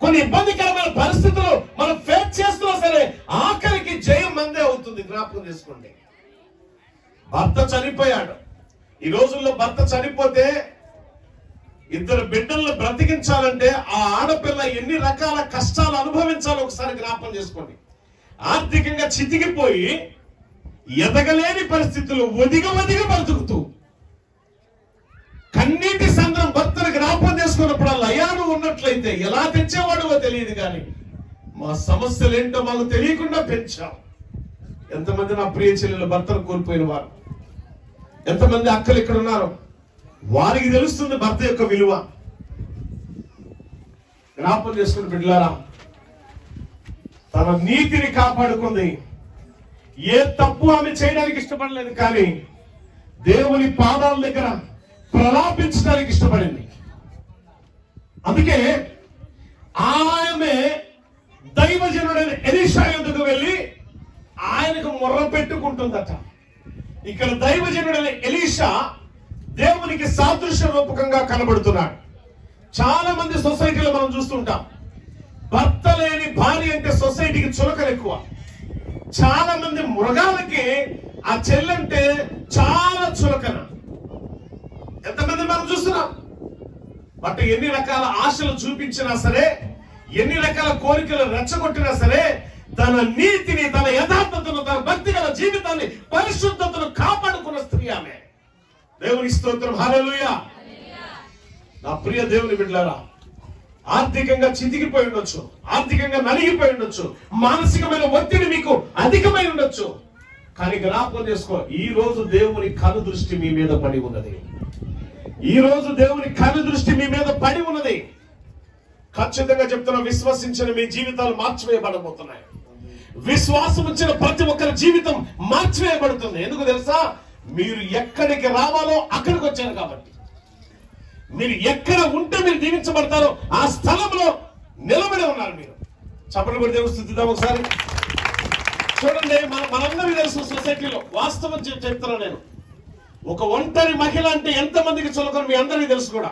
కొన్ని ఇబ్బందికరమైన పరిస్థితులు మనం ఫేస్ చేస్తున్నా సరే ఆఖరికి జయం మందే అవుతుంది. జ్ఞాపకం చేసుకోండి. భర్త చనిపోయాడు. ఈ రోజుల్లో భర్త చనిపోతే ఇద్దరు బిడ్డలను బ్రతికించాలంటే ఆ ఆడపిల్ల ఎన్ని రకాల కష్టాలు అనుభవించాలో ఒకసారి జ్ఞాపకం చేసుకోండి. ఆర్థికంగా చితికిపోయి ఎదగలేని పరిస్థితులు ఒదిగ ఒదిగ బ్రతుకుతూ ఎలా తెచ్చేవాడో తెలియదు కానీ మా సమస్యలు ఏంటో మాకు తెలియకుండా పెంచాం. ఎంతమంది నా ప్రియ చెల్లెలు భర్తను కోల్పోయిన వారు? ఎంతమంది అక్కలు ఇక్కడ ఉన్నారు? వారికి తెలుస్తుంది భర్త యొక్క విలువ. జ్ఞాపకం చేసుకుని బిడ్డలారా తన నీతిని కాపాడుకుంది. ఏ తప్పు ఆమె చేయడానికి ఇష్టపడలేదు కానీ దేవుని పాదాల దగ్గర ప్రలాపించడానికి ఇష్టపడింది. అందుకే ఆమె దైవజనుడైన ఎలీషా ఎందుకు వెళ్ళి ఆయనకు మొర్ర పెట్టుకుంటుందట. ఇక్కడ దైవజనుడైన ఎలీషా దేవునికి సాదృశ్య రూపకంగా కనబడుతున్నాడు. చాలా మంది సొసైటీలో మనం చూస్తుంటాం. భర్త లేని భార్య అంటే సొసైటీకి చులకలు ఎక్కువ. చాలా మంది మృగాలకి ఆ చెల్లంటే చాలా చులకన. ఎంతమంది మనం చూస్తున్నాం? బట్ ఎన్ని రకాల ఆశలు చూపించినా సరే ఎన్ని రకాల కోరికలు రెచ్చగొట్టినా సరే తన నీతిని తన యథార్థతను తన భక్తి గల జీవితాన్ని పరిశుద్ధతను కాపాడుకున్న స్త్రీ ఆమె. దేవుని స్తోత్రం. హల్లెలూయా. నా ప్రియ దేవుని బిడ్డలారా ఆర్థికంగా చితికిపోయి ఉండొచ్చు ఆర్థికంగా నలిగిపోయి ఉండొచ్చు మానసికమైన ఒత్తిడి మీకు అధికమై ఉండొచ్చు. కానీ జ్ఞాపకం చేసుకో ఈ రోజు దేవుని కను దృష్టి మీ మీద పడి ఉన్నది. ఈ రోజు దేవుని కను దృష్టి మీ మీద పడి ఉన్నది. ఖచ్చితంగా చెప్తున్నా విశ్వసించిన మీ జీవితాలు మార్చివేయబడబోతున్నాయి. విశ్వాసం వచ్చిన ప్రతి ఒక్కరి జీవితం మార్చివేయబడుతుంది. ఎందుకు తెలుసా? మీరు ఎక్కడికి రావాలో అక్కడికి వచ్చారు కాబట్టి. మీరు ఎక్కడ ఉంటే మీరు దీవించబడతారో ఆ స్థలంలో నిలబడి ఉన్నారు మీరు. చప్పట్లు కూడా దేవుడు ఒకసారి. చూడండి మన మనందరికీ తెలుసు సొసైటీలో వాస్తవం చెప్- చెప్తున్నా నేను. ఒక ఒంటరి మహిళ అంటే ఎంతమందికి మందికి మీ అందరికీ తెలుసు కూడా.